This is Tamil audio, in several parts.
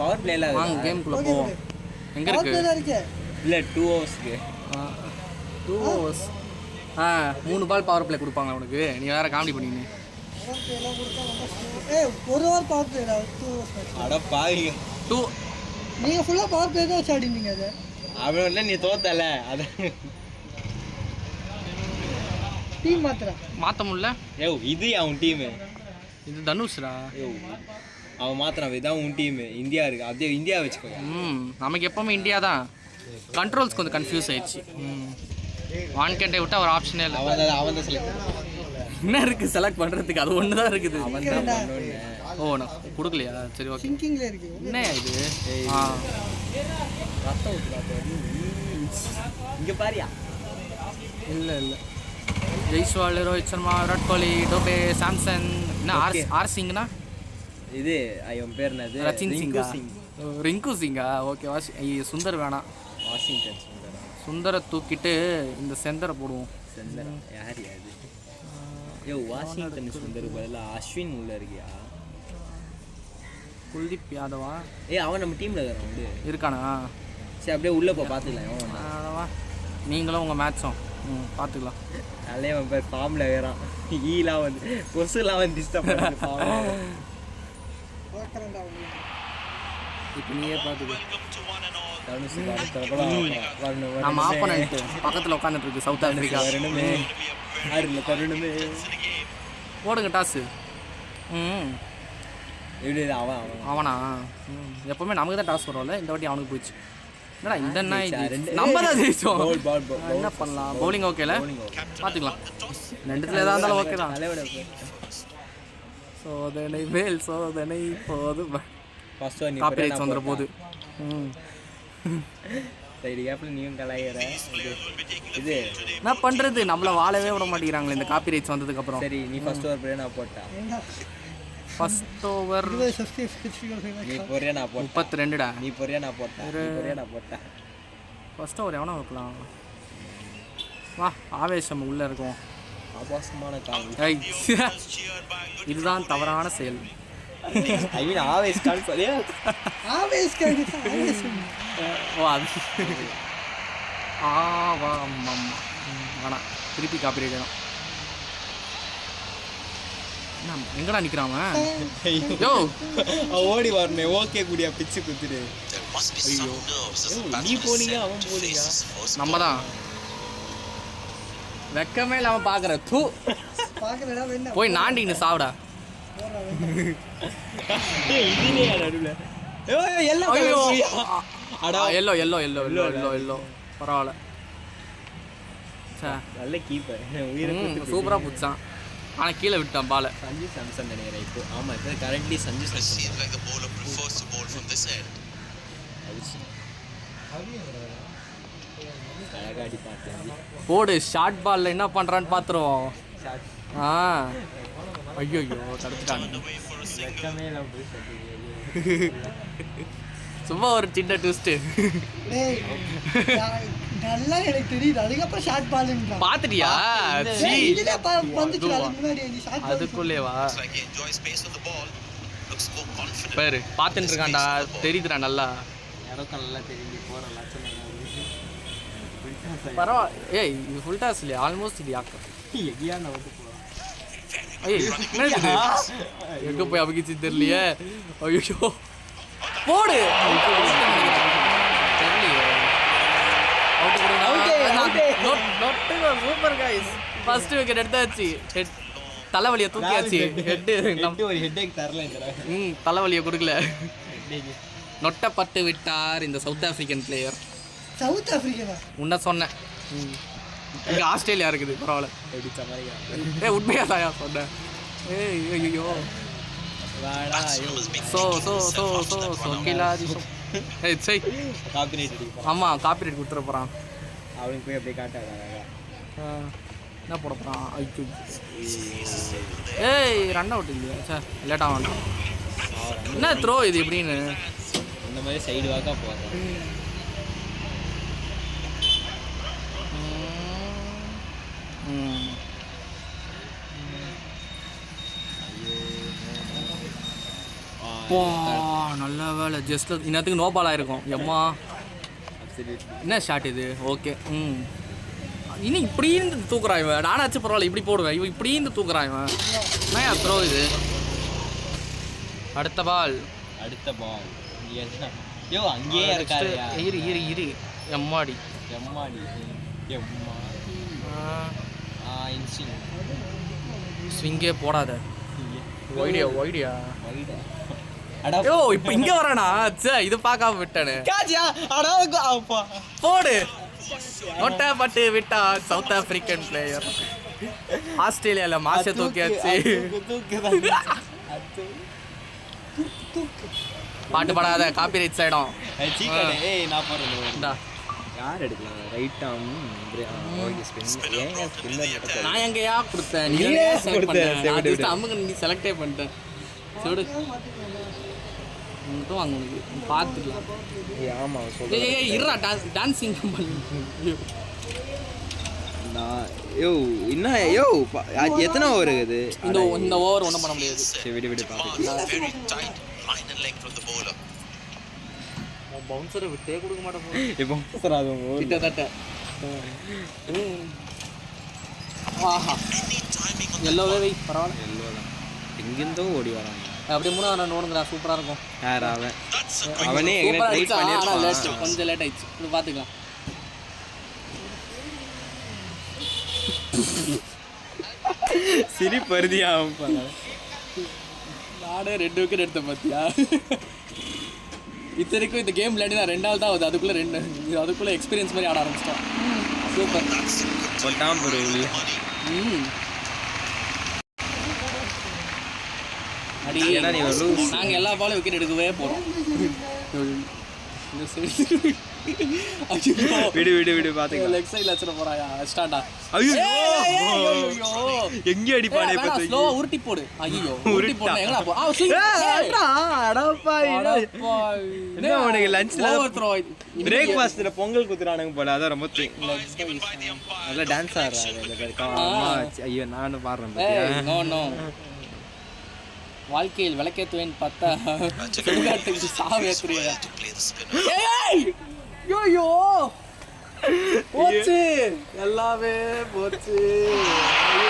பவர் பிளேல வாங்க கேமுக்குள்ளே போவோம். எங்கே இருக்கு? இல்ல டூ ஹவர்ஸ்க்கு டூ ஹவர்ஸ் ஆ மூணு பால் பவர் பிளே கொடுப்பாங்க உனக்கு? நீ வேற காமெடி. ஏய் ஒரு ஓவர் பவர் பிளே அட பாவி. டூ நீங்கள் ஃபுல்லாக பவர் பிளே தான் வச்சு ஆடினீங்க அது. அவன் இல்ல நீ தோத்தல. அத டீம் மாத்திரம் மாற்ற முடியல? ஏ இது அவன் டீம் இது தனுஷ்ரா ஏ அவன் மாத்திரம் இதான் உன் டீம் இந்தியா இருக்கு. அப்படியே இந்தியா வச்சுக்கோ ம் நமக்கு எப்பவுமே இந்தியா தான். கண்ட்ரோல்ஸ் கொஞ்சம் கன்ஃபியூஸ் ஆயிடுச்சு. ம். வான் கேட்டை விட்டா ஒரு ஆப்ஷனே இல்லை. அவன் தான் அவன் தான் செலக்ட் என்ன இருக்கு? செலக்ட் பண்ணுறதுக்கு அது ஒன்று தான் இருக்குது. அவன் தான் ஓ நான் கொடுக்கலையா? சரி ஓகே சிங்கிங்கில் இருக்கு. என்ன இது? ஆ. ரத்தம் இங்க பாரியா? இல்லை இல்லை. ஜெய்ஸ்வால் ரோஹித் சர்மா விராட் கோலி டோபே சாம்சன். என்ன ஆர். ஆர் சிங்னா இது அவன் பேர் என்னது? ரச்சின் சிங்கா. சிங். ரிங்கு சிங்கா? ஓகே வாஷ் ஐயோ, சுந்தர் வேணாம் வாஷிங்டன் சுந்தரா? சுந்தரை தூக்கிட்டு இந்த செந்தரை போடுவோம். சுந்தரா. யார் அது யோ வாஷிங்டன் சுந்தர் பதிலா? அஸ்வின் உள்ள இருக்கியா? குல்தீப் யாதவா? ஏய் அவன் நம்ம டீம்ல இருக்கிறான் வந்து இருக்கானா? சரி அப்படியே உள்ள போ பாத்துக்கலாம். எவன் வந்தா. யாதவா நீங்களும் உங்கள் மேட்சும் ம் பார்த்துக்கலாம் தலைவன் பேர் ஃபார்ம்ல இருக்கிறான். ஈலாம் வந்து கொசுலாம் வந்து டிஸ்டர்ப் பார்க்குறேன்டா இப்போ நீயே பார்த்துக்க நம்ம ஆப்போனண்ட் பக்கத்தில் உட்காந்துட்டு இருக்கு சவுத் ஆஃப்ரிக்கா வரணுமே. ஆறுல தருணுமே. போடுங்க டாஸு. ம். எப்படி அவன் அவன்? அவனா? எப்பவுமே நமக்கு தான் டாஸ் வரும்ல. இந்த வாட்டி அவனுக்கு போயிடுச்சு. என்னடா இந்த என்ன இது? ரெண்டு- நம்ம தான் ஜெயிச்சோம். என்ன பண்ணலாம்? பவுலிங் ஓகேல. பார்த்துக்கலாம் ரெண்டுத்துல எதாக இருந்தாலும் ஓகே தான். தலையோட சோதனை மேல் சோதனை போதும். ஃபர்ஸ்ட் நீ காப்பி ரைட்ஸ் வந்துட போகுது ம். சைடு கேப்ல நீயும் கலாயிற இது. என்ன பண்ணுறது நம்மளை வாழவே விட மாட்டேங்கிறாங்களே இந்த காப்பி ரைட்ஸ் வந்ததுக்கப்புறம். சரி நீ ஃபர்ஸ்ட் ஓவர் போறியா நான் போட்டேன். ஃபர்ஸ்ட் ஓவர் நீ போறியா நான் போட்டேன். முப்பத்தி ரெண்டுடா நீ போறியா நான் போட்டேன். நீ போறியா நான் போட்டேன். ஃபர்ஸ்ட் ஓவர் எவனா வைக்கலாம்? வா ஆவேசம் உள்ளே இருக்கும். ஆபாசமான காமி ஐய் இதுதான் தவறான செயல். ஐ மீன் ஆவேஸ் கால் சொல்லி ஆவேஸ் ஆவேஸ் ஓ அது. ஆவா அம்மா வேணாம் திருப்பி காப்பி என்ன எங்கடா நிற்கிறான் அவன்? யோ அவன் ஓடி வரணும். ஓகே கூடியா பிச்சு குத்துடு. ஐயோ. நீ போனீங்க அவன் போனீங்க. நம்ம தான் வெக்கமே இல்லாமல் பார்க்குற தூ. போய் நாண்டின்னு சாப்பிடா yellow yellow yellow yellow yellow yellow பரவாயில்ல. சே நல்ல கீப்பர் சூப்பராக பிடிச்சான். ஆனால் கீழே விட்டான் பாலை. சஞ்சு சாம்சன் நினைக்கிறேன் இப்போ. ஆமா இப்போ currently Sanju Samson like the bowler prefers to bowl from this end. அழகாடி பார்த்தேன் போடு ஷார்ட் பால்ல என்ன பண்ணுறான்னு பார்த்துருவோம் ஆ. ஐயோ ஐயோ தடுத்துட்டாங்க சும்மா ஒரு சின்ன ட்விஸ்ட்டு நல்லா எனக்கு தெரியுது. அதுக்கப்புறம் ஷார்ட் பால் அதுக்குள்ளேவா? more confident. பாரு பார்த்துட்டு இருக்கான்டா தெரியுதுடா நல்லா. எனக்கும் நல்லா தெரிஞ்சு போகிற லட்சம் நல்லா பரவா ஏய் இது ஃபுல் டாஸ் இல்லையா ஆல்மோஸ்ட் எகியா நான் வந்து போகிறேன் ஏய் என்னது இது? எங்க போய் அமுக்கிச்சு தெரியலையே? ஐயோ. போடு! தெரியலையே. சூப்பர் கைஸ் ஃபர்ஸ்ட் விக்கெட் எடுத்தாச்சு. ஹெட் தலைவலியை தூக்கியாச்சு. ஹெட் ஒரு ஹெட்டேக் தரல. ம் தலைவலியை கொடுக்கல. நொட்டப்பட்டு விட்டார் இந்த South African player South Africa உன்ன சொன்னேன். ம். இங்க ஆஸ்திரேலியா இருக்குது பரவாயில்ல. எப்படி சமாளிக்கலாம் ஏய் உண்மையா தாயா சொன்னேன்? ஏய் ஐயோ வாடா ஐயோ. சோ சோ சோ சோ சோ கிலாதி சோ. ஏய் சை. காப்பிரைட் அடிப்பான் ஆமா காப்பிரைட் கொடுத்துட போறான். அவனுக்கு போய் அப்படியே காட்டாத என்ன போட ஐயோ. ஏய். ரன் அவுட் இல்லையா? சே லேட்டாக வேண்டாம் என்ன த்ரோ இது எப்படின்னு இந்த மாதிரி சைடு வாக்கா போகிறேன் ம். போ நல்ல வேலை ஜஸ்ட் இன்னத்துக்கு நோ பால் ஆயிருக்கும் எம்மா என்ன ஷாட் இது ஓகே ம் இனி இப்படி இருந்து தூக்குறான் இவன் நானாச்சும் பரவாயில்ல இப்படி போடுவேன் இவன் இப்படி இருந்து தூக்குறான் இவன் என்ன த்ரோ இது அடுத்த பால் அடுத்த பால் ஐயோ அங்கேயே இருக்காரு இரு இரு இரு எம்மாடி எம்மாடி எம்மா இன்சிங் ஸ்விங்கே போடாத. ஒய்டியா ஒய்டியா அடா. யோ இப்போ இங்க வரானா? சே இது பார்க்காம விட்டானே. காஜியா அடா அப்பா. போடு. நொட்டை பட்டு விட்டா சவுத் ஆப்பிரிக்கன் பிளேயர் ஆஸ்திரேலியால மாச தூக்கியாச்சு. பாட்டு பாடாத காப்பி ரைட்ஸ் ஆயிடும் இந்தா. யார் எடுக்கலாம் ரைட் ஆம் ஓகே ஸ்பின் ஏங்க ஸ்பின்னர் நான் எங்கயா கொடுத்தேன்? நீ செலக்ட் கொடுத்த, பண்ண? சரி, நான் விடு, just விடு. அம்முக்கு நீ செலக்டே பண்ணிட்டேன் சொல்டு மட்டும் வாங்க உனக்கு. பார்த்துக்கலாம் ஏய் ஆமா ஏய் இருடா டான்ஸ் டான்சிங் பண்ணி. நான் யோ என்ன யோ எத்தனை ஓவர் இருக்குது? இந்த இந்த ஓவர் ஒன்றும் பண்ண முடியாது. சரி விடு விடு பவுன்சரை விட்டே கொடுக்க மாட்டேன் இப்போ சார் அது கிட்டத்தட்ட. ஆஹா. எல்லோவே வை பரவாயில்ல. எல்லோ தான். எங்கிருந்தோ ஓடி வராங்க அப்படியே மூணு ரன் ஓடுங்கடா சூப்பராக இருக்கும். யார் அவன்? அவனே கொஞ்சம் லேட் ஆயிடுச்சு. இது பார்த்துக்கலாம் சிரிப்பு வருதியா அவன் நானே ரெண்டு விக்கெட் எடுத்தேன் பார்த்தியா இத்தனைக்கும் இந்த கேம் விளையாடி நான் ரெண்டாவது தான் ஆகுது அதுக்குள்ளே ரெண்டு இது அதுக்குள்ளே எக்ஸ்பீரியன்ஸ் மாதிரி ஆட ஆரம்பிச்சிட்டோம். சூப்பர் போட்டான் பொருள் ம். அடி. நாங்கள் எல்லா பாலும் விக்கெட் எடுக்கவே போகிறோம் இந்த சைடு விடு விடு விடு பாத்துக்கலாம். லெக் சைடில் போறாயா? ஸ்டார்டா ஐயோ எங்க எங்க அடிப்பானே உருட்டி போடு. ஐயோ உருட்டி போடு போ ஆ. அடப்பாவி. அடப்பாவி. என்ன உனக்கு லஞ்ச்ல throw. பிரேக்ஃபாஸ்ட்ல பொங்கல் குத்துறானுங்க போல அதான் ரொம்ப நல்லா டான்ஸ் ஆடுறாங்க இந்த பேரு. அம்மா, ஐயோ நானும் பாடுறேன்? வாழ்க்கையில் விளக்கேத்துவேன் பார்த்தா சுடுகாட்டுக்கு சாவு யோயோ போச்சு எல்லாமே போச்சு ஐயோ,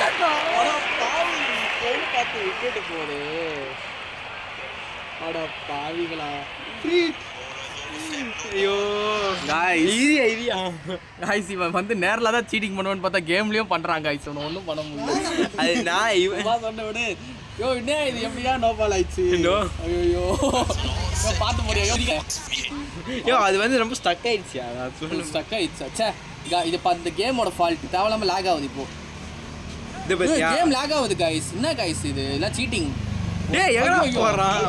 பார்த்தா wicket போகுது. அட பாவிகளா ஐயோ. ஈரியா ஈரியா guys, இவன் வந்து நேர்ல தான் சீட்டிங் பண்ணுவேன்னு பார்த்தா கேம்லயும் பண்றான் guys. இவனை ஒன்றும் பண்ண முடியல. அது நான் இவன் சொன்ன விடு யோ என்ன இது? எப்படியா நோ பால் ஆயிடுச்சு. ஐயோ பார்த்து போறியா யோ அது வந்து ரொம்ப ஸ்டக் ஆயிடுச்சு. ஸ்டக் ஆயிடுச்சு. ச்சே கா- இது இந்த கேமோட ஃபால்ட் தேவையில்லாம லாக் ஆகுது இப்போ. கேம் லாக் ஆகுது கைஸ் என்ன கைஸ் இது? எல்லாம் சீட்டிங் டேய் எங்கடா. போறான்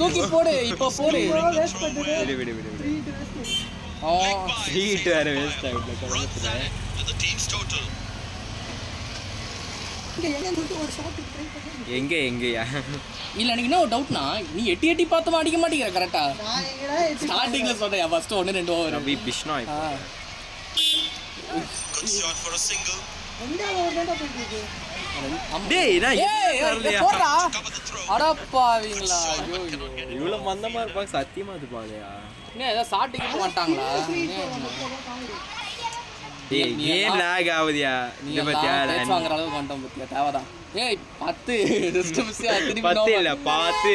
தூக்கி போடு இப்போ போடு. வேஸ்ட் பண்ணிட்டு விடு விடு விடு விடு. ஆ, சீட் வேற வேஸ்ட் ஆயிடுச்சு to the team's total. இங்க எங்க இருந்து ஒரு ஷாட் ட்ரை பண்ணி. எங்க எங்கயா? இல்ல எனக்கு என்ன ஒரு டவுட்னா நீ எட்டி எட்டி பார்த்துமா அடிக்க மாட்டேங்கிற கரெக்டா ஸ்டார்டிங்ல சொன்னேன் ஃபர்ஸ்ட் ஒன்று ரெண்டு ஓவர் ரவி பிஷ்ணா இப்போ. Good shot for a single. எங்க ஒரு டேட்டா போயிட்டு இருக்கு. டேய் நான்? போடுறா. அடப்பாவீங்களா ஐயோ ஐயோ. இவ்வளவு மந்தமா இருப்பாங்க சத்தியமா அது பாலையா என்ன ஏதோ ஷார்ட்டுக்கு போக மாட்டாங்களா? எல்லாம் லாக் ஆகுதியா? இது பத்தியா வாங்குற அளவுக்கு வந்துட்டோம் பத்தியா? தேவைதான். ஏய் பத்து ரெஸ்ட் மிஸ்ஸியா திருப்பி பத்து. இல்ல பாத்து.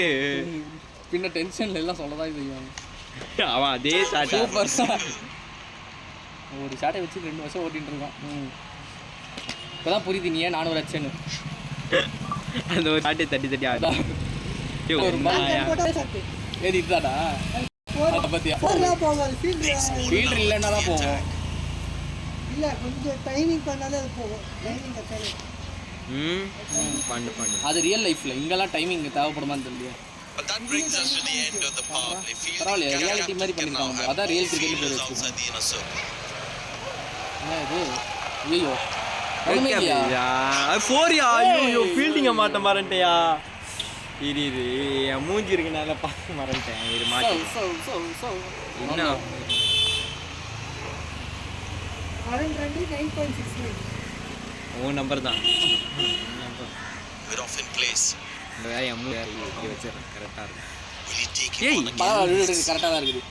ம். பின்ன டென்ஷன்ல எல்லாம் சொல்லதான் செய்வாங்க அவன் அதே ஷாட் சூப்பர் ஒரு ஷாட்டை வச்சு ரெண்டு வருஷம் ஓட்டிட்டு இருக்கான். இப்போதான் புரியுது நீ ஏன் நானூறு அச்சன்னு அந்த ஒரு ஷாட்டை தட்டி தட்டி. ஐயோ, ஒரு ஏது இதுதாடா அதை பத்தியா? போறா போகாது ஃபீல்ட் ஃபீல்டர் இல்லைன்னா தான் போவோம். இல்ல கொஞ்சம் டைமிங் பண்ணாலே அது போகும் டைமிங் கட்டாலே ம் பண்ணு பண்ணு. அது ரியல் லைஃப்ல இங்கெல்லாம் டைமிங் தேவைப்படுமான்னு தெரியல But that brings us to the end of the power play. Fielding பரவாயில்லையே Canada ரியாலிட்டி மாதிரி பண்ணிருக்காங்க. அதான் ரியல் கிரிக்கெட் பேர். என்ன இது? ஐயோ ஃபோரியா ஐயோ ஃபீல்டிங்க மாட்ட மறந்துட்டியா? இரு இரு என் மூஞ்சி இருக்கனால பார்க்க மறந்துட்டேன். இரு மாட்டி என்ன? உன் நம்பர் தான். கரெக்டாக தான் இருக்குது.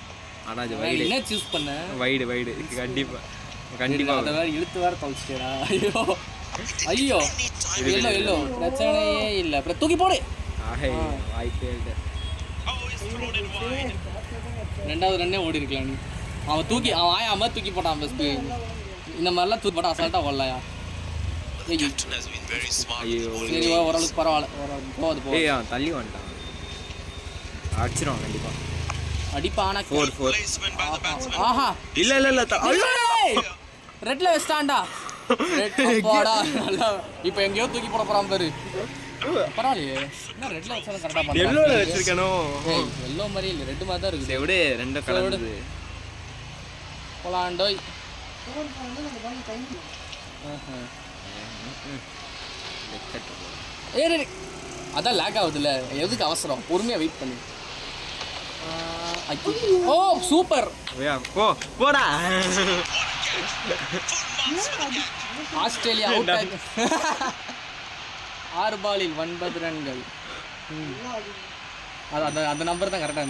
ஆனால் வைடு என்ன சூஸ் பண்ண வைடு வைடு கண்டிப்பாக அதை கண்டிப்பாக வேற இழுத்து வேற தொலைச்சிட்டேடா ஐயோ. ஐயோ. எல்லோ எல்லோ பிரச்சனையே இல்லை. அப்புறம் தூக்கி போடு. வாய்ப்பே இல்லை. ரெண்டாவது ரன்னே ஓடி இருக்கலாம் நீ. அவன் தூக்கி அவன் ஆயாம தூக்கி போட்டான் ஃபஸ்ட்டு இந்த மாதிரிலாம் தூக்கி போட்டான் அசால்ட்டாக bowling. சரி ஓரளவுக்கு பரவாயில்ல. போகுது போ ஏய் அவன் தள்ளி வந்துட்டான். அடிச்சிருவான் கண்டிப்பாக அடிப்பானா? Four four. ஆஹா. இல்லை இல்லை ரெட்ல வச்சிட்டான்டா. ரெட் அப்பாடா நல்லா. இப்போ எங்கேயோ தூக்கி போட போறான் பாரு. பரவாயில்லையே. என்ன ரெட்ல வச்சாலும் கரெக்டாக எல்லோல பண்ணுறான் வச்சிருக்கணும் எல்லோ மாதிரி இல்லை. ரெட்டு மாதிரி தான் இருக்குது. சரி விடு. ரெண்டும் கலந்தது. போலாண்டோய். பண்ணி பண்ணி டேய். அதான் லேக் ஆகுதுல்ல. எதுக்கு அவசரம்? பொறுமையாக வெயிட் பண்ணு. ஓ சூப்பர் போ போடா. ஆஸ்திரேலியா அவுட் ஆறு பாலில் ஒன்பது ரன்கள். அது அந்த அந்த நம்பர் தான் கரெக்டாக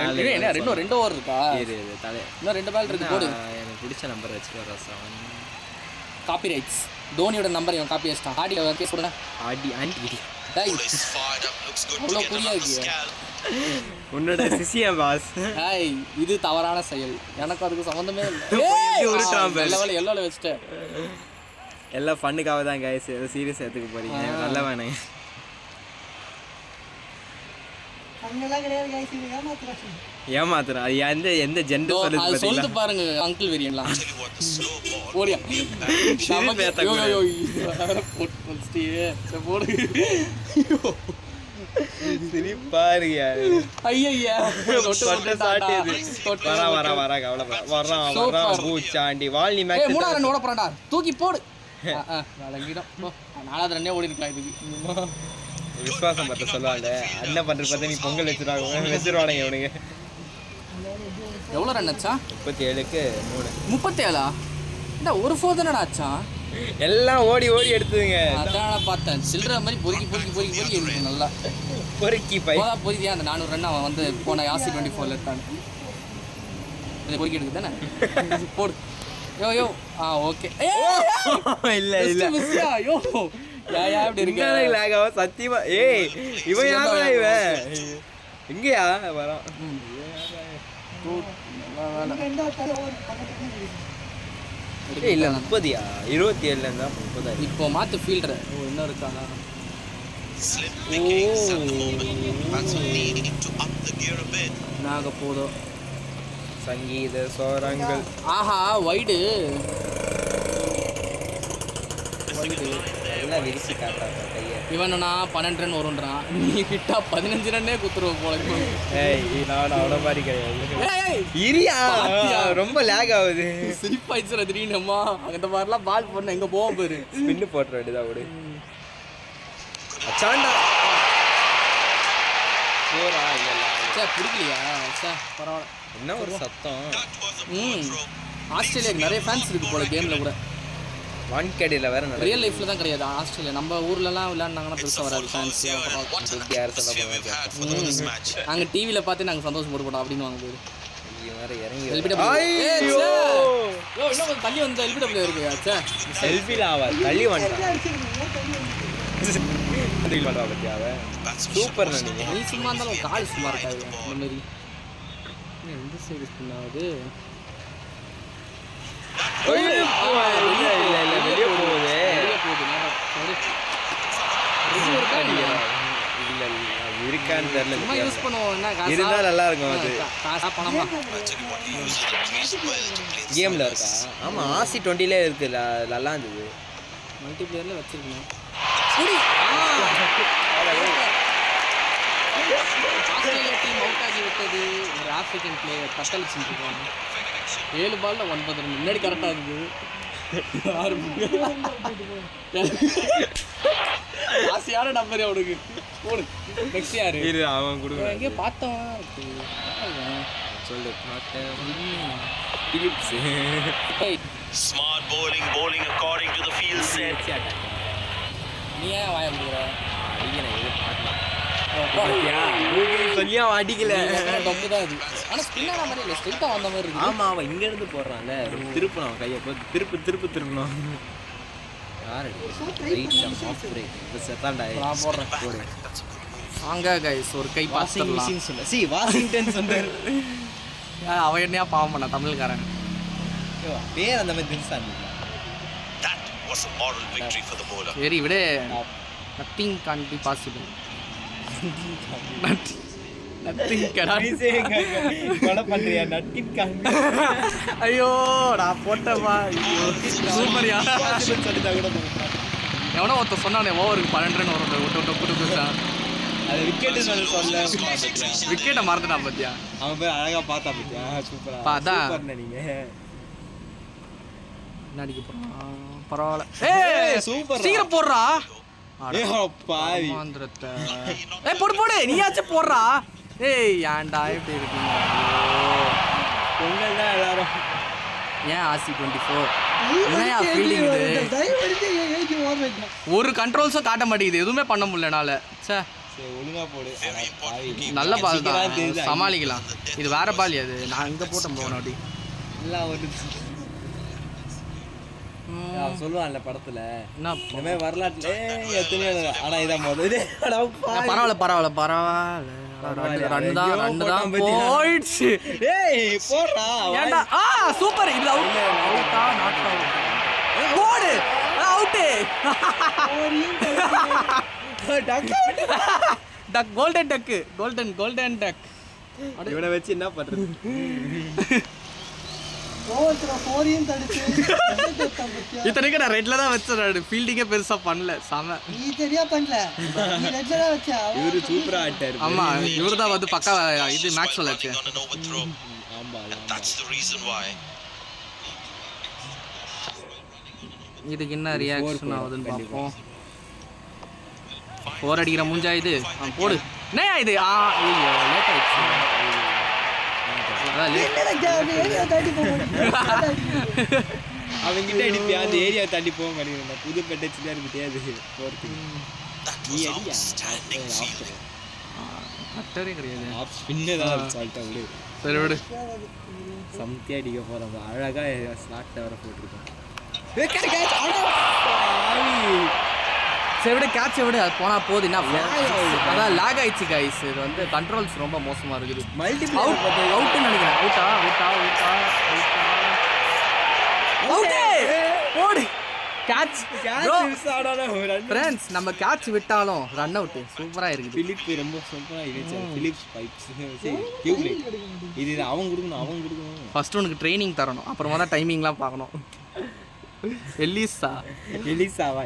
ரெண்டு- என்ன ரெண்டும் ரெண்டு ஓவர் இருக்கா? இரு இரு தலை. இன்னும் ரெண்டு பால் இருக்கு போடு. எனக்கு பிடிச்ச நம்பர் வச்சுக்கோ காப்பி ரைட்ஸ் தோனியோட நம்பர் இவன் காப்பி வச்சிட்டான் ஆடி கேஸ் கொடுங்க ஆடி ஆண்டி அவ்வளோ get உன்னோட சிசியம் பாஸ். டேய் இது தவறான செயல். எனக்கு அதுக்கு சம்மந்தமே. இல்லை. எல்லோவில் வச்சுட்டேன். எல்லாம் ஃபண்ணுக்காக தான் கைஸ் ஏதோ சீரியஸ் எடுத்துக்க போறீங்க. நல்ல வேணாங்க ஏமாத்துறேன் அது எந்த எந்த ஜெண்டர் சொல்லுது பாருங்க அங்கிள் வெரியன்லாம். ஓடியா? போட்டு போடு சிரிப்பா இருக்கு ஐயையா, தொட்டு தொட்ட தொட்டு சாட்டு தாண்டா. இது. தொட்டு வரா. வரா வரா கவலைப்பட. வர்றான். வர்றான் பூச்சாண்டி. வால்னி மேட்ச் ரன் ஓட. தூக்கி போடு. போ. நாலாவது ரன்னே ஓடி இருக்கலாம் இதுக்கு. விஸ்வாசம் பத்த சொல்லுவாங்க என்ன பண்றது பார்த்தா நீ பொங்கல் வச்சிருவாங்க. வச்சிருவானுங்க இவனுங்க. எவ்வளோ ரன் ஆச்சா முப்பத்தி ஏழுக்கு மூணு. முப்பத்தேழா? என்ன ஒரு ஃபோர் தானடா ஆச்சா எல்லாம் ஓடி ஓடி எடுத்துதுங்க. அதான் பார்த்தேன். சில்லற மாதிரி பொறுக்கி பொறுக்கி பொறுக்கி பொறுக்கி இருக்கு நல்லா. பொறுக்கி பை. போதா பொறுக்கியா அந்த நானூறு ரன் அவன் வந்து போன யாசி டுவெண்ட்டி ஃபோர்ல இருக்கான் இதை பொறுக்கி எடுக்கு தானே? போடு. Yo yo. ஆ ஓகே. இல்ல இல்ல. யோ. யா யா இப்படி இருக்கு. lag ஆகும் சத்தியமா? ஏய் இவன் யாரா இவன்? எங்கயா வரான் ரெண்டு தலை ஒரு பக்கத்துக்கு ஏய் இல்ல முப்பதியா? இருபத்தி ஏழுல இருந்தா முப்பதாயிரம். இப்போ மாத்து ஃபீல்டர் ஓ இன்னும் இருக்கானா. நாக போதும் சங்கீத சோரங்கள். ஆஹா வைடு வைடு எல்லாம் விரிச்சு காட்டாங்க கையை. இவன் நான் பன்னெண்டு ரன் வரும்ன்றான் நீ கிட்டா பதினஞ்சு ரன்னே குத்துருவ போல. ஏய் நான் அவ்வளோ மாதிரி கிடையாது. இரியா? ரொம்ப லேக் ஆகுது. சிரிப்பாயிடுச்சுடா திடீர்னு அம்மா அந்த மாதிரிலாம் பால் பண்ண எங்க போவோம் பாரு. ஸ்பின்னு போட்டுற வேண்டியதா விடு. அச்சாண்டா. போரா இல்ல சே பிடிக்கலையா? சே பரவாயில்ல. என்ன ஒரு சத்தம்? ம். ஆஸ்திரேலியாக்கு நிறைய ஃபேன்ஸ் இருக்கு போல கேம்ல கூட. வான்கேடியில் வேற நடக்குது. ரியல் லைஃப்ல தான் கிடையாது. ஆஸ்திரேலியா நம்ம ஊர்லலாம் விளையாண்டாங்கன்னா பெருசாக வராது. ஃபேன்ஸ் யார் சொல்ல. நாங்கள் டிவியில் பார்த்து நாங்கள் சந்தோஷப்பட்டு அப்படின்னு வாங்க வேற இறங்கி இன்னும் தள்ளி வந்து எல்பிடபிள்யூ இருக்கு. சே செல்ஃபில அவ தள்ளி வந்துட்டான் பத்தியா சூப்பர் நீ சும்மா இருந்தாலும் கால் சும்மா இருக்காது. மாதிரி. என்ன எந்த சைடு ஸ்பின் ஆகுது இல்ல இல்ல இல்ல வெளிய போகுது வெளியே போகுது நேரா. சரி. Receiver இருக்கா இல்லையா? இல்ல இல்ல அது இருக்கான்னு தெரியல யூஸ் பண்ணுவோம். என்ன காசா? இருந்தா நல்லா இருக்கும் அது காசா பணமா? கேம்ல. இருக்கா? ஆமா ஆசி டுவெண்ட்டிலே இருக்கு. நல்லா இருந்தது. மல்டி பிளேயர்ல வச்சிருக்கணும் புடி ஆஸ்திரேலியா டீம் அவுட் ஆகி விட்டது. ஒரு ஆப்பிரிக்கன் பிளேயர் தத்தளிச்சுருக்காங்க ஏழு பால்ல ஒன்பது ரன் முன்னாடி கரெக்டாக ஆறு ஆசையான நம்பர் அவனுக்கு போடு. நெக்ஸ்ட் யாரு? இரு அவன் கொடுக்க எங்கேயோ பார்த்தோம். சொல்லு பார்த்தேன். Smart bowling, bowling according to the field set. நீ ஏன் வாய முடியுற சொல்லியா அடிக்கல. டொக்கு தான் இது. ஆனால் ஸ்பின் ஆன மாதிரி இல்லை. ஸ்ட்ரைட்டாக வந்த மாதிரி இருக்கு ஆமா அவன் இங்க இருந்து போடுறான்ல. திருப்பணும் அவன் கையை போட்டு. திருப்பு திருப்பு திருப்பணும். ஒரு கை வாஷிங் மிஷின் சொன்ன சி வாஷிங்டன் சொன்னார் அவன் என்னையா பாவம் பண்ண? தமிழ்காரன். பேர் அந்த மாதிரி தின்சான் That was a moral victory for the bowler. சரி விடு. Nothing can be possible nothing ஐயோ நான் சூப்பர்யா. போகலாம். எவனோ ஒருத்தன் சொன்னானே ஓவருக்கு பன்னெண்டு ரன் வரும் விட்டு விட்டு விட்டு விட்டு அது விக்கெட்டு சொல்ல விக்கெட்டை மறந்துட்டான் பாத்தியா? அவன் போய் அழகா பார்த்தா பத்தியா? சூப்பரா. பா, அதான். சூப்பர்ண்ணே நீங்க. என்ன அடிக்க போறான் பரவாயில்ல. ஏய், ஏய் சூப்பர்ரா. சீக்கிரம் போடுறா. ஏ பாவி. போடு போடு. நீயாச்சும் போடுறா. ஏய் ஏன்டா இப்படி இருக்கீங்க. பொங்கல் தான் எல்லாரும். ஏன் ஆசி டுவெண்ட்டி ஃபோர்? என்னையா இது? ஒரு கண்ட்ரோல்ஸும் காட்ட மாட்டேங்குது. எதுவுமே பண்ண முடியல என்னால. ச்சே. சரி ஒழுங்கா போடு. நல்ல பால் தான். தெரியுது. சமாளிக்கலாம். இது வேற பால் அது. நான் இங்க போட்டேன் போன வாட்டி. எல்லாம் ஒரு சொல்லுவான்ல படத்துல. என்ன வரலாற்றுல எத்தனையோ. ஆனா இதான் முதல்ல. பரவாயில்ல பரவாயில்ல பரவாயில்ல. சூப்பர் அவுட் அவுட்டா நாட் அவுட் போடு. Out duck golden duck golden golden duck இவனை வச்சு என்ன பண்றது? ஒவ்வொருத்தர ஃபோரையும் தடுத்து பத்தியா? இத்தனைக்கு நான் ரெட்ல தான் வச்சேன் ஃபீல்டிங்கே பெருசா பண்ணல செம. நீ சரியா பண்ணல. நீ ரெட்ல தான் வச்ச. அவன் இவரு சூப்பரா ஆட்டாரு ஆமா இவரு தான் வந்து பக்கா இது. ஆமா reason why. இதுக்கு என்ன ரியாக்ஷன் ஆகுதுன்னு பார்ப்போம். போர் அடிக்கிற மூஞ்சா இது. போடு. என்னையா இது? ஆ ஐயோ லேட் ஆயிடுச்சு. கிட்ட அடிப்பியா? அந்த ஏரியா தாண்டி போக மாட்டேங்கிறேன் புது பெட்டை சின்ன இருக்கிட்டே அது. நீ அடியா. கட்டரே கிடையாது. ஆஃப் ஸ்பின்னு தான் சொல்லிட்டேன் விடு. சரி விடு. சமத்தியா அடிக்க போறோம். அழகா ஸ்லாட் வர போட்டிருக்கோம். சரி விடு கேட்ச் விடு அது போனா போகுது என்ன அதான் லாக் ஆயிடுச்சு கைஸ் இது வந்து கண்ட்ரோல்ஸ் ரொம்ப மோசமா இருக்குது. மல்டிபிள் அவுட் அவுட்னு நினைக்கிறேன். அவுட்டா அவுட்டா அவுட்டா அவுட்டே போடு. கேட்ச் ப்ரோ ஃப்ரெண்ட்ஸ் நம்ம கேட்ச் விட்டாலும் ரன் அவுட் சூப்பரா இருக்குது. பிலிப் ரொம்ப சூப்பரா இருந்துச்சு பிலிப்ஸ் பைப்ஸ் டியூப்லைட் இது அவன் கொடுக்கணும் அவன் கொடுக்கணும். ஃபர்ஸ்ட் உனக்கு ட்ரைனிங் தரணும். அப்புறமா தான் டைமிங்லாம் பார்க்கணும். எல்லிஸா எலிசாவா?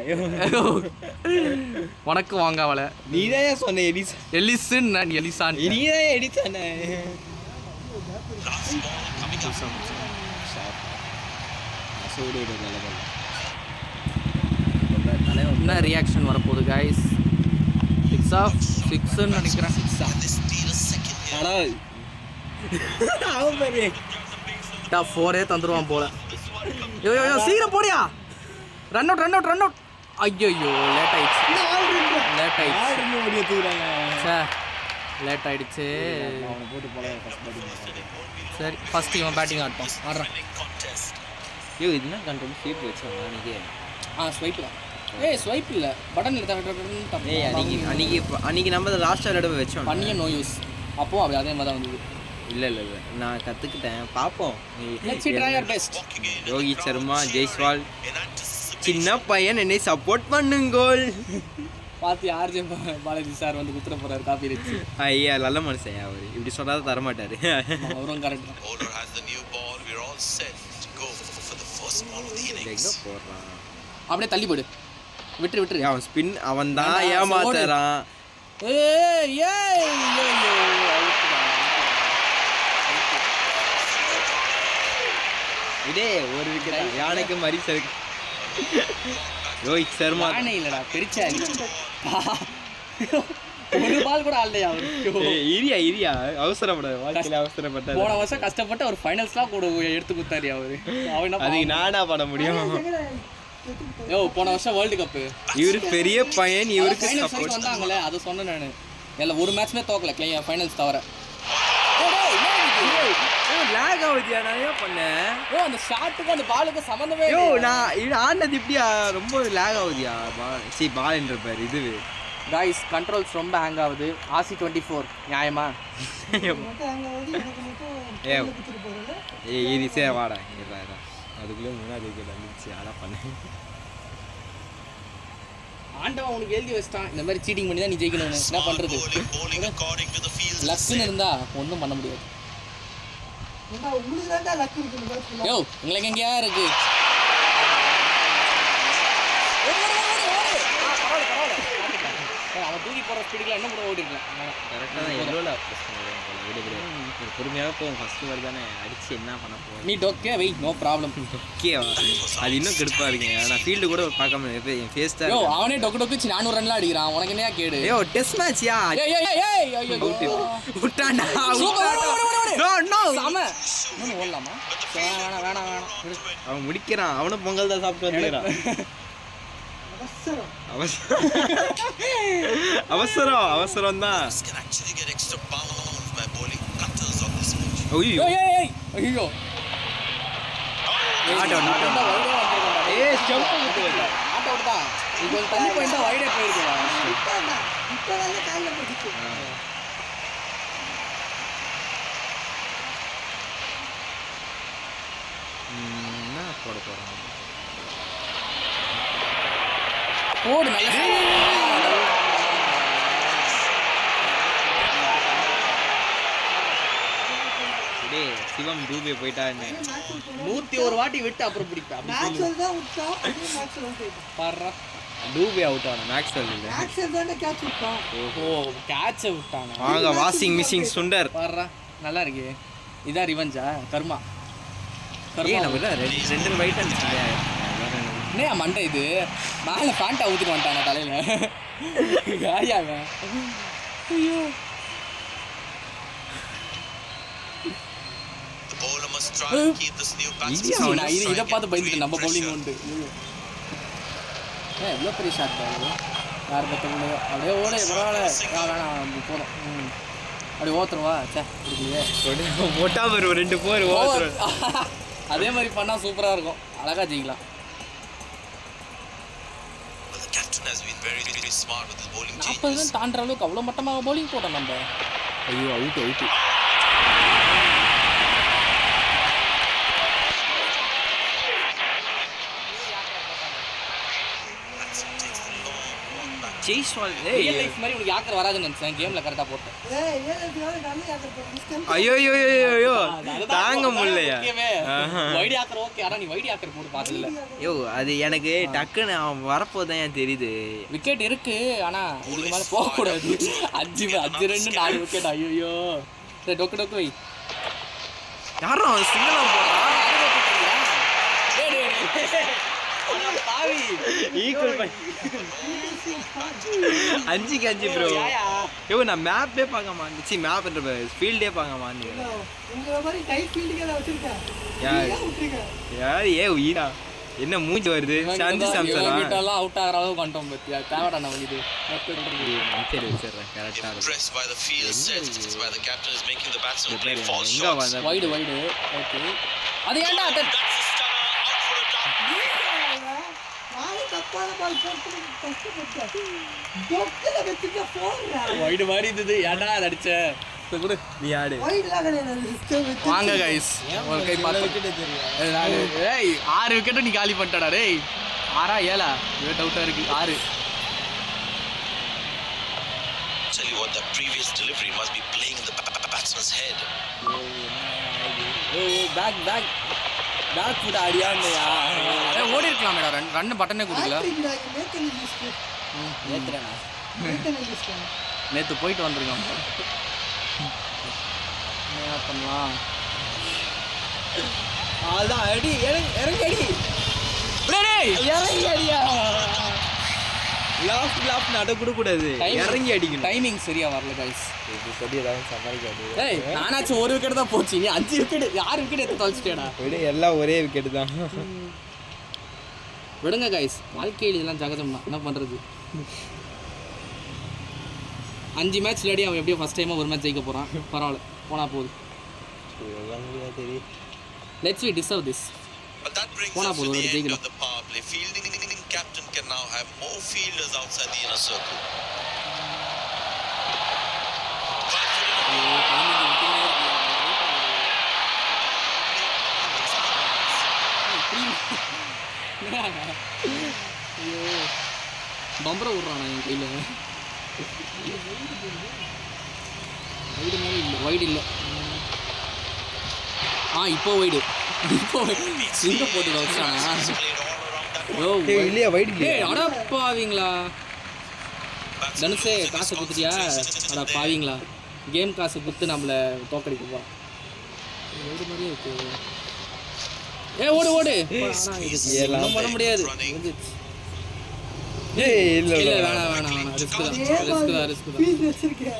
உனக்கு வாங்க அவளை. நீ தான் சொன்ன எலிசா. எல்லிஸ்ன்னு நான் எலிசான். நீ தான். என்ன ரியாக்ஷன் வரப்போகுது கைஸ் சிக்ஸ் சிக்ஸ்ன்னு நினைக்கிறேன். அடா. அவன் பாரு டா ஃபோரே தந்துருவான் போல. சீக்கிரம் போடியா? Run out run out run out ஐயோ லேட் ஆயிடுச்சு. லேட் ஆயிடுச்சு. ஆடுன்னு முடிய தூக்குறாங்க. சே லேட் ஆயிடுச்சு. அவனை போட்டு போல கஷ்டப்பட்டு சரி ஃபர்ஸ்ட் இவன் பேட்டிங் ஆட்டம். ஆடுறான். ஐயோ இதுனா கண்ட்ரோல் ஷேப் வச்சாங்க அன்னைக்கு. ஆ ஸ்வைப் தான் ஏய் ஸ்வைப் இல்லை. பட்டன் ஏய் அன்னைக்கு அன்னைக்கு இப்ப- அன்னைக்கு நம்ம லாஸ்ட் விளையாட வச்சோம் பண்ணிய நோ யூஸ் அப்போ அப்படி அதே மாதிரி தான் வந்தது. இல்ல இல்ல இல்ல. நான் Walking in. ரோஹித் சர்மா ஜெய்ஸ்வால். சின்ன பையன் என்னை சப்போர்ட் பண்ணுங்கோல். பார்த்து ஆர்ஜே பாலாஜி சார் வந்து குத்துற போறாரு காப்பி வச்சு ஐயா நல்ல மனுஷன் அவர். இப்படி சொல்லாத தர மாட்டாரு. அவரும் correct Bowler has the new ball. We're all set. To go for the first ball of the எங்க innings. போடுறான் அப்படியே தள்ளி போடு. விட்டுரு விட்டுரு. அவன் ஸ்பின் அவன் தான் ஏமாத்துறான். ஏய் ஏய் ஐயோ இதே ஒரு விக்கெட் யானைக்கு மரிசு இருக்கு ரோஹித் சர்மா. யானை இல்லடா பெரிச்சாலி ஒரு பால் கூட ஆடலையா அவரு. ஏய், இரியா இரியா. அவசரப்படாது வாழ்க்கையில அவசரப்பட்டாது. போன வருஷம் கஷ்டப்பட்டு அவர் ஃபைனல்ஸ்லாம் கூட எடுத்து கொடுத்தாரு அவரு. அவன் என்ன அதுக்கு. நானா பண்ண முடியும்? யோ போன வருஷம் வேர்ல்டு கப்பு இவரு பெரிய பையன் இவருக்கு சப்போர்ட் வந்தாங்கல்ல அதை சொன்னேன் நான். இல்லை ஒரு மேட்ச்மே தோக்கல ஃபைனல்ஸ் தவிர. லேக் ஆகுதியா நான் ஏன் பண்ணேன் யோ அந்த ஷாட்டுக்கும் அந்த பாலுக்கும் சம்மந்தமே? நான் இது ஆடினது இப்படியா ரொம்ப லேக் ஆகுதியா? பால் சி பால் என்ற பேர் இது. காய்ஸ் கண்ட்ரோல்ஸ் ரொம்ப ஹேங் ஆகுது. ஆசி டுவெண்ட்டி ஃபோர் நியாயமா? ஏ. வாடா இருடா இருடா அதுக்குள்ளே மூணாவது விக்கெட் வந்துச்சு அதான் பண்ணேன் ஆண்டவன் உனக்கு எழுதி வச்சிட்டான். இந்த மாதிரி சீட்டிங் பண்ணி தான் நீ ஜெயிக்கணும்னு. என்ன பண்றது? Bowling, bowling according to the field. லக்குன்னு இருந்தா ஒன்றும் பண்ண முடியாது ஏண்டா, உங்களுக்கு தான்டா luck இருக்கு இந்த match ல. யோ உங்களுக்கு எங்கேயா இருக்கு? அவன் தூக்கி போற ஸ்பீடுக்குலாம் என்ன கூட ஓடி இருக்கலாம் கரெக்டாக தான் எல்லோவில் ஒரு பொறுமையாக போகும். ஃபஸ்ட்டு வருது தானே. அடிச்சு என்ன பண்ண போகிறோம் நீ டொக்கே வை நோ ப்ராப்ளம் ஓகேவா அது இன்னும் கடுப்பாக இருக்குங்க நான் ஃபீல்டு கூட பார்க்காம என் ஃபேஸ் தான். அவனே டொக்கு டொக்கு வச்சு நானூறு ரன்லாம் அடிக்கிறான். உனக்கு என்னையா கேடு? ஐயோ டெஸ்ட் மேட்ச்யா ஏய் ஏய் ஏய் ஏய் ஐயோ விட்டாண்டா ஓடலாமா? வேணாம் வேணாம் வேணாம். அவன் முடிக்கிறான். அவனும் பொங்கல் தான் சாப்பிட்டு வந்துக்கிறான். அவசரம். அவசரம். அவசரம். அவசரம் தான். ஐயோ ஏய் ஐயோ not out. ஏய் ஜம்ப் ஆட்ட அவுட் தான் இது கொஞ்சம் தள்ளி போயிருந்தா வைடே போயிருக்கலாம் இப்பதான்டா, இப்பதானே கால்ல பட்டுச்சு. என்ன போட போகிறான் போடு நல்ல சிவம் டூபே போயிட்டா என்ன நூத்தி ஒரு வாட்டி விட்டு அப்புறம் பிடிப்பேன். தான். பாடுறா. டூபே அவுட் ஆன மேக்ஸ்வெல் இல்லை. Maxwell தான்டா catch விட்டான். ஓ கேட்ச விட்டாங்க வாங்க வாஷிங் மிஷின் சுண்டர். பாடுறா. நல்லா இருக்கே. இதான் ரிவஞ்சா கர்மா. கர்மா. நம்ம தான் ரெண்டு ரெண்டு வைட் அடிச்சு என்னையா மண்டை இது? மேலே ஃபேண்டா ஊற்றிட்டு வந்துட்டாங்க தலையில்? காரியாவன் ஐயோ The bowler must try and keep this new batsman. Yeah, சீ, அவன் நான் இது இதை பார்த்து பயந்துட்டு நம்ம பவுலிங் pressure. உண்டு ஏ எவ்வளோ பெரிய ஷாட் பாரு யார் பத்த முடியும் அப்படியே ஓடு பரவாயில்ல. ஆ, வேணாம் அப்படி போதும். ம். அப்படி ஓத்துருவா சே பிடிக்கலையே. மொட்டா வரும் ரெண்டு போர் Over. அதே மாதிரி பண்ணால் சூப்பராக இருக்கும். அழகா ஜெயிக்கலாம். நாற்பது தாண்டுற அளவுக்கு அவ்வளோ மட்டமாக bowling போட்டோம் நம்ம. ஐயோ out out back. Jaiswal real life மாதிரி உனக்கு யாக்கர் வராதுன்னு நினச்சேன். கேமில் கரெக்டாக போட்டேன். ஐயோ ஐயோ ஐயோ தாங்க முடியலையா. வைடு ஆக்கர் ஓகே ஆனால் நீ வைடு ஆக்கர் போட்டு பார்த்ததில்ல ஐயோ அது எனக்கு டக்குன்னு அவன் வரப்போதான் ஏன் தெரியுது. விக்கெட் இருக்கு ஆனா இதுக்கு மேல போக கூடாது. அஞ்சு அஞ்சு ரெண்டு நாலு விக்கெட் ஐயோ சரி டொக்கு டொக்கு வை. யாரும் அவன் சிங்கிளம் பாவி. ஈக்குவல் அஞ்சுக்கு அஞ்சு ப்ரோ ஏயா? ஐயோ நான் மேப்பே பார்க்க மாட்டேன் சி மேப்ன்ற ஃபீல்டே பார்க்க வச்சிருக்கேன். யார்? ஏ உயிரா? என்ன மூஞ்சி வருது? கிட்ட சாம்சனா எல்லாம் அவுட் ஆகிற அளவுக்கு வந்துட்டோம் பத்தியா? தேவைடா நமக்கு இது சரி வச்சிடுறேன். கரெக்டாக இருக்கும். எங்க வைடு வைடு ஓகே அது ஏன்டா வைடு மாதிரி இருந்தது ஏன்டா அடிச்ச கொடு நீ ஆடு வாங்க கைஸ் ஒரு கை பார்த்து. ஏய், ஆறு விக்கெட்டு நீ காலி பண்ணிட்டடா டேய். ஆறா ஏழா? இது டவுட்டா இருக்கு. ஆறு. Tell you what, that previous delivery must be playing in the ba- ba- batsman's head. Back back back foot அடியான்லையா ஓடி இருக்கலாம் மேடம் ரன் ரன் பட்டனே கொடுக்கல. நேத்துறேண்ணா நேத்து நீ list. நேத்து போயிட்டு வந்திருக்கோம். என்ன பண்ணலாம்? அதான் அடி இறங்கி இறங்கி அடி டேய், டேய், இறங்கி அடியா லாஃப்ட் லாஃப்ட் நட கூட கூடாது. இறங்கி அடிக்கணும். டைமிங் சரியா வரல கைஸ் இது சொல்லி ஏதாவது சமாளிக்காது டேய் நானாச்சும் ஒரு விக்கெட் தான் போச்சு. நீ அஞ்சு விக்கெட் ஆறு விக்கெட் எடுத்து தொலைச்சிட்டேடா விட எல்லாம் ஒரே விக்கெட் தான். விடுங்க கைஸ் வாழ்க்கையில் இதெல்லாம் ஜகதம் தான். என்ன பண்ணுறது அஞ்சு மேட்ச் விளையாடி அவன் எப்படியோ ஃபஸ்ட் டைமாக ஒரு மேட்ச் ஜெயிக்க போகிறான் பரவாயில்ல. போனால் போகுது முடியாது let's we deserve this bolo, the ஒரு ஜெயிக்கலாம். Can now have more fielders outside the inner circle. ஐயோ பம்பரை விட்றான் என் கையில்? வைடு மாதிரி இல்லை. வைடு இல்லை ஆ இப்போ வைடு இப்போ சிங்க போட்டு வச்சானா ஏய், இல்லையா வைட் ஏய் அட பாவீங்களா? தனுஷே காசை குத்துட்டியா அட பாவீங்களா? கேம் காசை குத்து நம்மள தோக்கடிக்க போறோம் ஓடு மாதிரியே இருக்கு. ஏ ஓடு ஓடு. ஒன்றும் பண்ண முடியாது. ஏய் இல்ல இல்ல வேணாம் வேணாம் வேணாம். ரிஸ்க் தான் ரிஸ்க் தான் ரிஸ்க் தான். ஃபீஸ் வச்சிருக்கேன்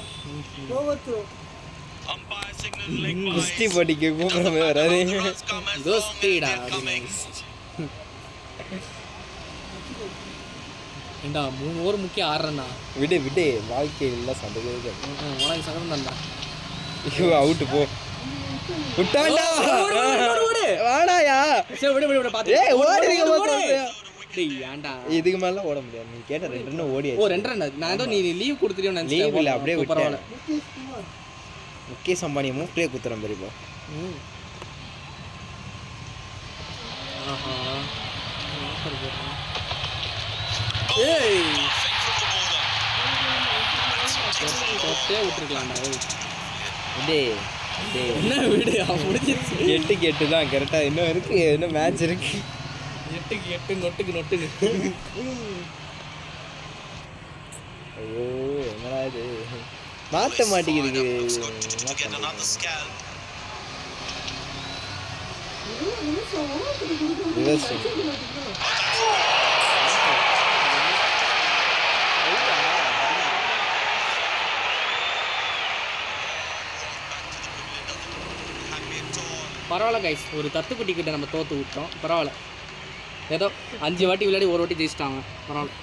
by குஸ்தி போட்டிக்கு கூப்பிடுறமே வராது. Runs come and தோஸ்திடா. ஏண்டா மூணு ஓவர் முக்கியம் ஆடுறேண்ணா விடு விடு. வாழ்க்கையில் சந்தோஷம் உனக்கு சகலம் தான்டா. ஐயோ அவுட்டு போ. விட்டாண்டா. வாடாயா? சரி விடு விடு விடு பாத்து. ஏய், ஓடு, ஓடுறீங்க ஓடு, பாத்து. ஓடு. டேய் ஏன்டா? இதுக்கு மேல ஓட முடியாது. நீ கேட்ட ரெண்டு ரன் ஓடி ஓ ரெண்டு ரன் நான் ஏதோ நீ லீவ் கொடுத்துட்டியோன்னு நினைச்சேன் Leave இல்ல, அப்படியே விட்டேன். முகேஷ் அம்பானி மூக்கிலே குத்துறேன் பெரியப்பா. ஆஹா. ஏய். தொட்டே விட்டுருக்கலாம்டா ஏய். டே டே என்ன வீடு முடிஞ்சிருச்சு எட்டுக்கு எட்டு தான் கரெக்டா இன்னும் இருக்கு இன்னும் மேட்ச் இருக்கு. எட்டுக்கு எட்டு நொட்டுக்கு நொட்டுக்கு. ஐயோ என்னடா இது? மாத்த மாட்டேங்குது. பரவாயில்ல கைஸ் ஒரு தத்துக்குட்டி கிட்ட நம்ம தோத்து விட்டோம். பரவாயில்ல. ஏதோ அஞ்சு வாட்டி விளையாடி ஒரு வாட்டி ஜெயிச்சிட்டாங்க. பரவாயில்ல.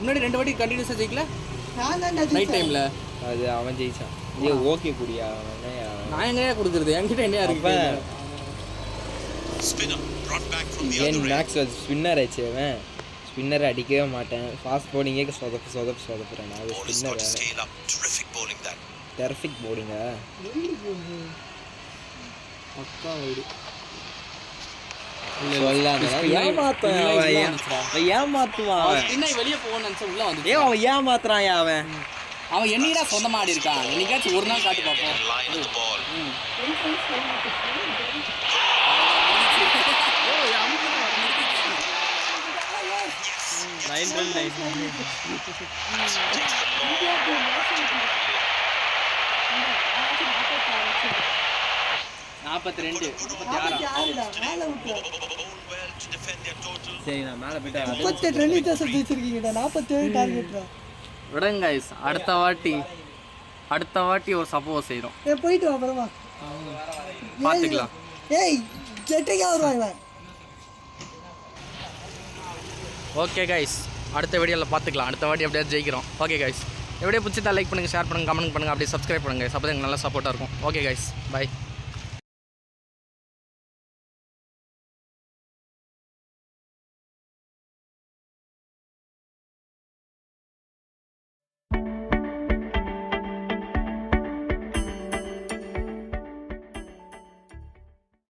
முன்னாடி ரெண்டு வாட்டி கண்டினியூஸாக ஜெயிக்கல? நைட் டைமில் அது அவன் ஜெயிச்சான். ஏ ஓகே குடியா. நான் எங்கேயா கொடுக்குறது? என்கிட்ட என்ன இருக்கு other end. மேக்ஸ் ஸ்பின்னர் ஆச்சு அவன்? ஸ்பின்னர் அடிக்கவே மாட்டேன். ஃபாஸ்ட் போலிங்கே சொதப்பு சொதப்பு சொதப்புறேன். has spinner. Terrific bowling that. Terrific போலிங்க பக்கா வீடு ஏமாத்துறான் அவன் அவன் என்னைக்கா சொந்தமா ஆடி இருக்கான். என்னைக்காச்சும் ஒரு நாள் காட்டு பார்ப்போம் Line of the ball. Nine run nine நாற்பத்தி ரெண்டு. சரி நான் மேலே போயிட்டு முப்பத்தெட்டு ரன் வித்தியாசம் ஜெயிச்சிருக்கீங்கடா. நாற்பத்தேழு டார்கெட்ரா விடுங்க guys. அடுத்த வாட்டி அடுத்த வாட்டி ஒரு சம்பவம் செய்கிறோம் ஏ போயிட்டு வா அப்புறமா. பார்த்துக்கலாம் ஏய் ஜெட்டைக்கா வருவான் இவன் ஓகே கைஸ் அடுத்த வீடியோவில் பார்த்துக்கலாம். அடுத்த வாட்டி எப்படியாவது ஜெயிக்கிறோம். ஓகே கைஸ் எப்படியே பிடிச்சதா லைக் பண்ணுங்கள் ஷேர் பண்ணுங்கள் கமெண்ட் பண்ணுங்கள் அப்படியே சப்ஸ்கிரைப் பண்ணுங்கள் அப்போ நல்லா சப்போர்ட்டாக இருக்கும். Okay guys bye